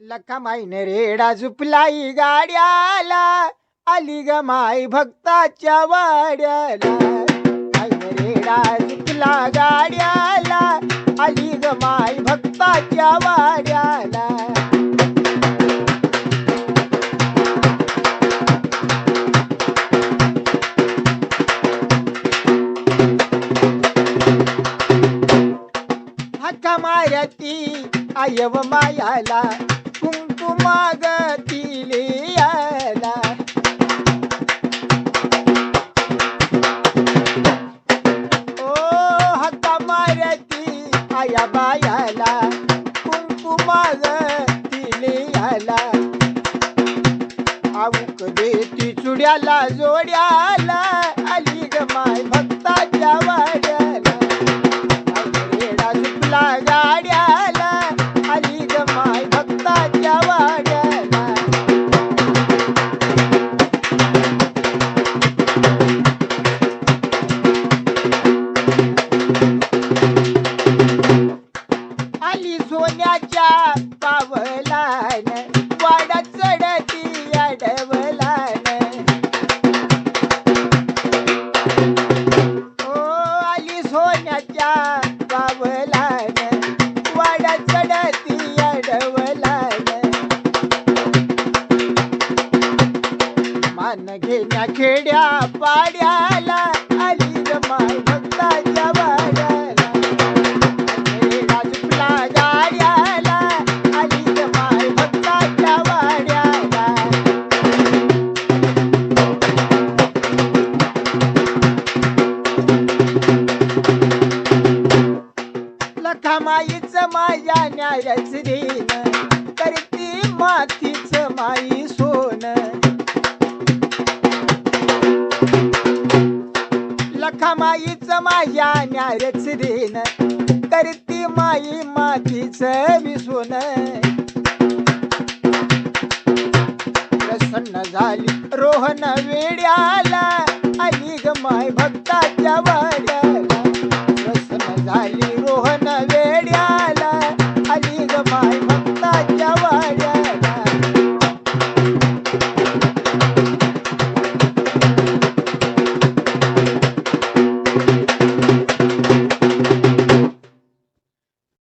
लखा माईने रेडा झुपलाई गाड्याला आली ग माई भक्ताच्या वाड्याला. माईने रेडा झुपला गाड्याला आली ग माई भक्ताच्या वाड्याला. हक्का मारती आयव मायाला कुंकुमागती याला. ओ हक्का मारती आया बायाला. कुंकुमागती याला. आऊक देती चुड्याला जोड्याला. मान घेण्या खेड्या पाड्या माईच माया न्यायच देन करती मातीच माई सोन. लखा माईच माया न्यायच देन करती माई मातीच विसोन प्रसन्न झाली रोहन वेड्याला आणि माय भक्ताच्या वाड्याला. प्रसन्न झाली